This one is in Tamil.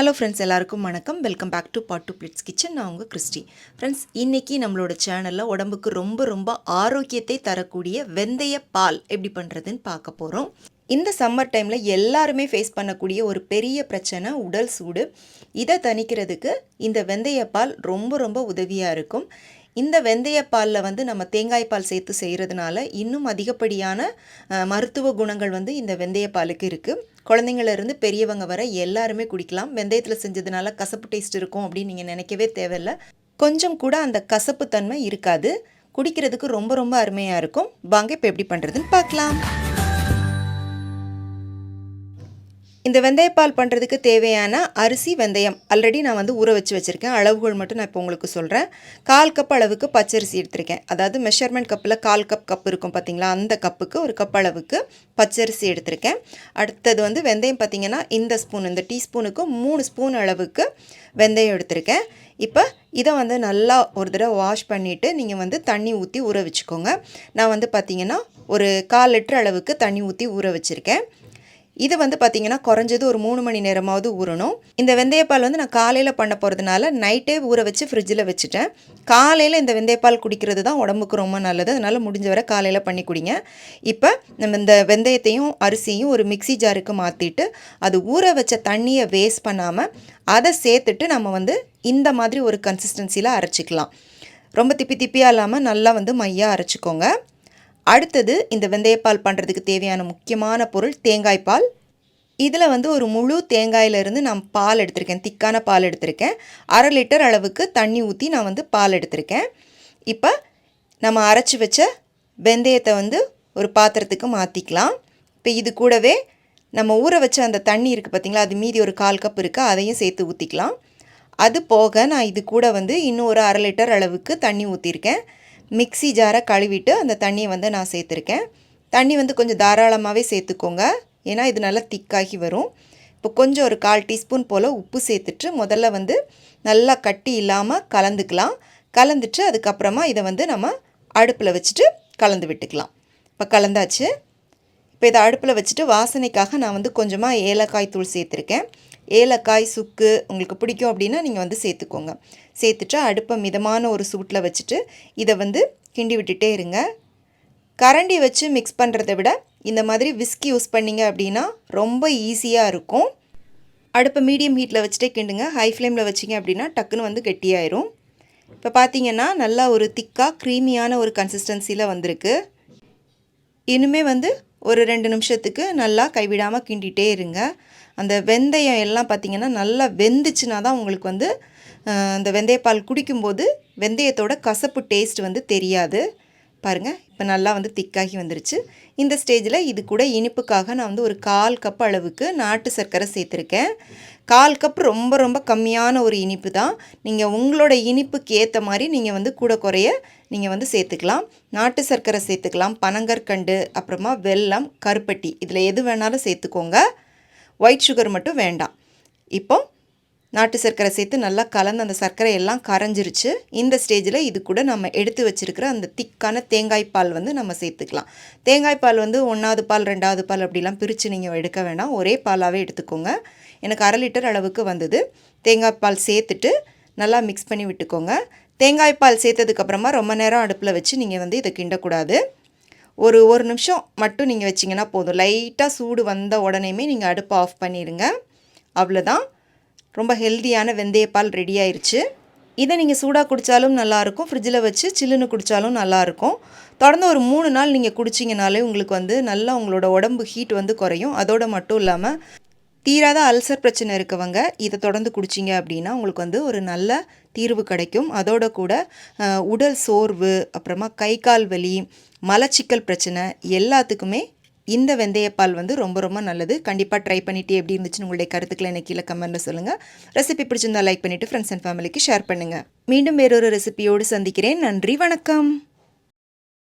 ஹலோ ஃப்ரெண்ட்ஸ் எல்லாருக்கும் வணக்கம். Welcome back to Pattu blitz kitchen நான் உங்கள் கிறிஸ்டி. ஃப்ரெண்ட்ஸ் இன்றைக்கி நம்மளோட சேனலில் உடம்புக்கு ரொம்ப ரொம்ப ஆரோக்கியத்தை தரக்கூடிய வெந்தய பால் எப்படி பண்ணுறதுன்னு பார்க்க போகிறோம் இந்த சம்மர் டைமில் எல்லாருமே ஃபேஸ் பண்ணக்கூடிய ஒரு பெரிய பிரச்சனை உடல் சூடு. இதை தணிக்கிறதுக்கு இந்த வெந்தய பால் ரொம்ப ரொம்ப உதவியாக இருக்கும். இந்த வெந்தயப்பாலில் வந்து நம்ம தேங்காய் பால் சேர்த்து செய்கிறதுனால இன்னும் அதிகப்படியான மருத்துவ குணங்கள் வந்து இந்த வெந்தயப்பாலுக்கு இருக்குது குழந்தைங்கள்லேருந்து பெரியவங்க வர எல்லாருமே குடிக்கலாம். வெந்தயத்தில் செஞ்சதுனால கசப்பு டேஸ்ட் இருக்கும் அப்படின்னு நீங்கள் நினைக்கவே தேவையில்ல. கொஞ்சம் கூட அந்த கசப்பு தன்மை இருக்காது. குடிக்கிறதுக்கு ரொம்ப ரொம்ப அருமையாக இருக்கும். வாங்க இப்போ எப்படி பண்ணுறதுன்னு பார்க்கலாம். இந்த வெந்தயப்பால் பண்ணுறதுக்கு தேவையான அரிசி வெந்தயம். ஆல்ரெடி நான் வந்து ஊற வச்சு வச்சுருக்கேன். அளவுகள் மட்டும் நான் இப்போ உங்களுக்கு சொல்கிறேன் கால் கப் அளவுக்கு பச்சரிசி எடுத்திருக்கேன். அதாவது மெஷர்மெண்ட் கப்பில் கால் கப் கப் இருக்கும் பார்த்தீங்களா அந்த கப்புக்கு ஒரு கப் அளவுக்கு பச்சரிசி எடுத்திருக்கேன். அடுத்தது வந்து வெந்தயம் பார்த்தீங்கன்னா இந்த ஸ்பூன் இந்த டீஸ்பூனுக்கு மூணு ஸ்பூன் அளவுக்கு வெந்தயம் எடுத்திருக்கேன். இப்போ இதை வந்து நல்லா ஒரு தடவை வாஷ் பண்ணிவிட்டு நீங்கள் வந்து தண்ணி ஊற்றி ஊற வச்சுக்கோங்க. நான் வந்து பார்த்தீங்கன்னா ஒரு கால் லிட்டர் அளவுக்கு தண்ணி ஊற்றி ஊற வச்சுருக்கேன். இது வந்து பார்த்திங்கன்னா குறைஞ்சது ஒரு மூணு மணி நேரமாவது ஊறணும். இந்த வெந்தயப்பால் வந்து நான் காலையில் பண்ண போகிறதுனால நைட்டே ஊற வச்சு ஃப்ரிட்ஜில் வச்சுட்டேன். காலையில் இந்த வெந்தயப்பால் குடிக்கிறது தான் உடம்புக்கு ரொம்ப நல்லது. அதனால் முடிஞ்ச வரை காலையில் பண்ணி குடிங்க. இப்போ நம்ம இந்த வெந்தயத்தையும் அரிசியும் ஒரு மிக்ஸி ஜாருக்கு மாற்றிட்டு அது ஊற வச்ச தண்ணியை வேஸ்ட் பண்ணாமல் அதை சேர்த்துட்டு நம்ம வந்து இந்த மாதிரி ஒரு கன்சிஸ்டன்சியில் அரைச்சிக்கலாம். ரொம்ப திப்பி திப்பியாக இல்லாமல் நல்லா வந்து மையாக அரைச்சிக்கோங்க. அடுத்தது இந்த வெந்தயப்பால் பண்ணுறதுக்கு தேவையான முக்கியமான பொருள் தேங்காய் பால். இதில் வந்து ஒரு முழு தேங்காயிலிருந்து நான் பால் எடுத்திருக்கேன். திக்கான பால் எடுத்திருக்கேன். அரை லிட்டர் அளவுக்கு தண்ணி ஊற்றி நான் வந்து பால் எடுத்திருக்கேன். இப்போ நம்ம அரைச்சி வச்ச வெந்தயத்தை வந்து ஒரு பாத்திரத்துக்கு மாற்றிக்கலாம் இப்போ இது கூடவே நம்ம ஊற வச்ச அந்த தண்ணி இருக்குது பார்த்தீங்களா அது மீதி ஒரு கால் கப் இருக்குது அதையும் சேர்த்து ஊற்றிக்கலாம் அது போக நான் இது கூட வந்து இன்னும் ஒரு அரை லிட்டர் அளவுக்கு தண்ணி ஊற்றிருக்கேன் மிக்ஸி ஜாரை கழுவிட்டு அந்த தண்ணியை வந்து நான் சேர்த்துருக்கேன். தண்ணி வந்து கொஞ்சம் தாராளமாகவே சேர்த்துக்கோங்க. ஏன்னா இது நல்லா திக்காகி வரும். இப்போ கொஞ்சம் ஒரு கால் டீஸ்பூன் போல் உப்பு சேர்த்துட்டு முதல்ல வந்து நல்லா கட்டி இல்லாமல் கலந்துக்கலாம். கலந்துட்டு அதுக்கப்புறமா இதை வந்து நம்ம அடுப்பில் வச்சுட்டு கலந்து விட்டுக்கலாம். இப்போ கலந்தாச்சு. இப்போ இதை அடுப்பில் வச்சுட்டு வாசனைக்காக நான் வந்து கொஞ்சமாக ஏலக்காய் தூள் சேர்த்துருக்கேன். ஏலக்காய் சுக்கு உங்களுக்கு பிடிக்கும் அப்படின்னா நீங்கள் வந்து சேர்த்துக்கோங்க. சேர்த்துட்டு அடுப்பை மிதமான ஒரு சூட்டில் வச்சுட்டு இதை வந்து கிண்டி விட்டுட்டே இருங்க. கரண்டி வச்சு மிக்ஸ் பண்ணுறதை விட இந்த மாதிரி விஸ்கி யூஸ் பண்ணிங்க அப்படின்னா ரொம்ப ஈஸியாக இருக்கும். அடுப்பை மீடியம் ஹீட்டில் வச்சுட்டே கிண்டுங்க. ஹை ஃப்ளேமில் வச்சிங்க அப்படின்னா டக்குன்னு வந்து கெட்டியாயிரும். இப்போ பார்த்தீங்கன்னா நல்லா ஒரு திக்காக க்ரீமியான ஒரு கன்சிஸ்டன்சியில் வந்திருக்கு. இனிமே வந்து ஒரு ரெண்டு நிமிஷத்துக்கு நல்லா கைவிடாமல் கிண்டிகிட்டே இருங்க. அந்த வெந்தயம் எல்லாம் பார்த்திங்கன்னா நல்லா வெந்துச்சுன்னா தான் உங்களுக்கு வந்து அந்த வெந்தயப்பால் குடிக்கும்போது வெந்தயத்தோட கசப்பு டேஸ்ட் வந்து தெரியாது. பாருங்கள் இப்போ நல்லா வந்து திக்காகி வந்துருச்சு. இந்த ஸ்டேஜில் இது கூட இனிப்புக்காக நான் வந்து ஒரு கால் கப் அளவுக்கு நாட்டு சர்க்கரை சேர்த்துருக்கேன். கால் கப் ரொம்ப ரொம்ப கம்மியான ஒரு இனிப்பு தான். நீங்கள் உங்களோட இனிப்புக்கு ஏற்ற மாதிரி நீங்கள் வந்து கூட குறைய நீங்கள் வந்து சேர்த்துக்கலாம். நாட்டு சர்க்கரை சேர்த்துக்கலாம். பனங்கற்கண்டு அப்புறமா வெல்லம் கருப்பட்டி இதில் எது வேணாலும் சேர்த்துக்கோங்க. ஒயிட் சுகர் மட்டும் வேண்டாம். இப்போ நாட்டு சர்க்கரை சேர்த்து நல்லா கலந்து அந்த சர்க்கரை எல்லாம் கரைஞ்சிருச்சு. இந்த ஸ்டேஜில் இது கூட நம்ம எடுத்து வச்சுருக்கிற அந்த திக்கான தேங்காய் பால் வந்து நம்ம சேர்த்துக்கலாம். தேங்காய் பால் வந்து ஒன்றாவது பால் ரெண்டாவது பால் அப்படிலாம் பிரித்து நீங்கள் எடுக்க வேணாம். ஒரே பாலாகவே எடுத்துக்கோங்க. எனக்கு அரை லிட்டர் அளவுக்கு வந்தது. தேங்காய் பால் சேர்த்துட்டு நல்லா மிக்ஸ் பண்ணி விட்டுக்கோங்க. தேங்காய் பால் சேர்த்ததுக்கப்புறமா ரொம்ப நேரம் அடுப்பில் வச்சு நீங்கள் வந்து இதை கிண்டக்கூடாது. ஒரு ஒரு நிமிஷம் மட்டும் நீங்கள் வச்சிங்கன்னா போதும். லைட்டாக சூடு வந்த உடனேமே நீங்கள் அடுப்பை ஆஃப் பண்ணிடுங்க அவ்வளோதான் ரொம்ப ஹெல்தியான வெந்தயப்பால் ரெடி ஆயிருச்சு. இதை நீங்கள் சூடாக குடித்தாலும் நல்லாயிருக்கும். ஃப்ரிட்ஜில் வச்சு சில்லுன்னு குடித்தாலும் நல்லாயிருக்கும். தொடர்ந்து ஒரு மூணு நாள் நீங்கள் குடிச்சிங்கனாலே உங்களுக்கு வந்து நல்லா உங்களோட உடம்பு ஹீட் வந்து குறையும். அதோட மட்டும் இல்லாமல் தீராத அல்சர் பிரச்சனை இருக்கவங்க இதை தொடர்ந்து குடிச்சிங்க அப்படின்னா உங்களுக்கு வந்து ஒரு நல்ல தீர்வு கிடைக்கும். அதோட கூட உடல் சோர்வு அப்புறமா கை கால் வலி மலச்சிக்கல் பிரச்சனை எல்லாத்துக்குமே இந்த வெந்தயப்பால் வந்து ரொம்ப ரொம்ப நல்லது. கண்டிப்பாக ட்ரை பண்ணிவிட்டு எப்படி இருந்துச்சுன்னு உங்களுடைய கருத்துக்களை எனக்கு கீழே கமெண்ட்டில் சொல்லுங்கள் ரெசிபி பிடிச்சிருந்தா லைக் பண்ணிவிட்டு ஃப்ரெண்ட்ஸ் அண்ட் ஃபேமிலிக்கு ஷேர் பண்ணுங்கள் மீண்டும் வேறொரு ரெசிபியோடு சந்திக்கிறேன். நன்றி வணக்கம்.